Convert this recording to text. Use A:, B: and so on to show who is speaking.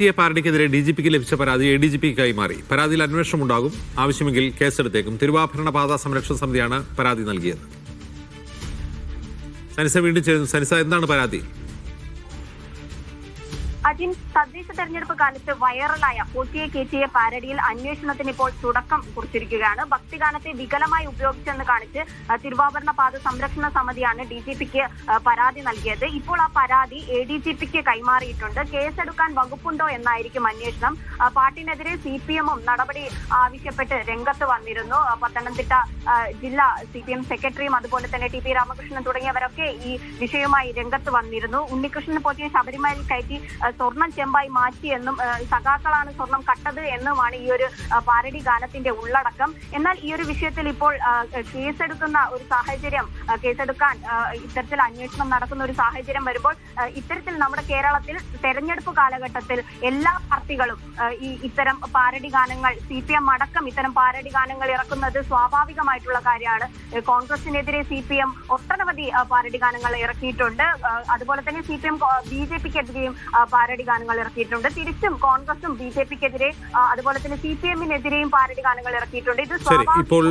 A: T A പാർട്ടിക്കെതിരെ D G പിക്ക് ലഭിച്ച പരാതി എ ഡി ജി പിക്ക് കൈമാറി പരാതിയിൽ അന്വേഷണം ഉണ്ടാകും ആവശ്യമെങ്കിൽ കേസെടുത്തേക്കും. തിരുവാഭരണ പാത സംരക്ഷണ സമിതിയാണ് പരാതി നൽകിയത്. സനിസ വീണ്ടും ചേരുന്നു. സനിസ എന്താണ് പരാതി?
B: അജിൻ തദ്ദേശ തെരഞ്ഞെടുപ്പ് കാലത്ത് വൈറലായ പോറ്റിയെ കേറ്റിയ പാരഡിയിൽ അന്വേഷണത്തിന് ഇപ്പോൾ തുടക്കം കുറിച്ചിരിക്കുകയാണ്. ഭക്തിഗാനത്തെ വികലമായി ഉപയോഗിച്ചെന്ന് കാണിച്ച് തിരുവാഭരണ പാത സംരക്ഷണ സമിതിയാണ് ഡി ജി പിക്ക് പരാതി നൽകിയത്. ഇപ്പോൾ ആ പരാതി എ ഡി ജി പിക്ക് കൈമാറിയിട്ടുണ്ട്. കേസെടുക്കാൻ വകുപ്പുണ്ടോ എന്നായിരിക്കും അന്വേഷണം. പാട്ടിനെതിരെ സി പി എമ്മും നടപടി ആവശ്യപ്പെട്ട് രംഗത്ത് വന്നിരുന്നു. പത്തനംതിട്ട ജില്ലാ സി പി എം സെക്രട്ടറിയും അതുപോലെ തന്നെ ടി പി രാമകൃഷ്ണൻ തുടങ്ങിയവരൊക്കെ ഈ വിഷയവുമായി രംഗത്ത് വന്നിരുന്നു. ഉണ്ണികൃഷ്ണൻ പോറ്റിയെ ശബരിമലയിൽ കയറ്റി സ്വർണം ചെമ്പായി മാറ്റിയെന്നും സഖാക്കളാണ് സ്വർണം കട്ടത് എന്നുമാണ് ഈ ഒരു പാരടി ഗാനത്തിന്റെ ഉള്ളടക്കം. എന്നാൽ ഈ ഒരു വിഷയത്തിൽ ഇപ്പോൾ കേസെടുക്കുന്ന ഒരു സാഹചര്യം കേസെടുക്കാൻ ഇത്തരത്തിൽ അന്വേഷണം നടക്കുന്ന ഒരു സാഹചര്യം വരുമ്പോൾ ഇത്തരത്തിൽ നമ്മുടെ കേരളത്തിൽ തെരഞ്ഞെടുപ്പ് കാലഘട്ടത്തിൽ എല്ലാ പാർട്ടികളും ഈ ഇത്തരം പാരടി ഗാനങ്ങൾ സി പി എം അടക്കം ഇത്തരം പാരടി ഗാനങ്ങൾ ഇറക്കുന്നത് സ്വാഭാവികമായിട്ടുള്ള കാര്യമാണ്. കോൺഗ്രസിനെതിരെ സി പി എം ഒട്ടനവധി പാരടി ഗാനങ്ങൾ ഇറക്കിയിട്ടുണ്ട്. അതുപോലെ തന്നെ C P M B J പിക്കെതിരെയും parody ഗാനങ്ങൾ ഇറക്കിയിട്ടുണ്ട്. തിരിച്ചും കോൺഗ്രസും ബി ജെ പിക്കെതിരെ അതുപോലെ തന്നെ സി പി എമ്മിനെതിരെയും പാരഡി ഗാനങ്ങൾ ഇറക്കിയിട്ടുണ്ട്. ഇത്
A: ഇപ്പോൾ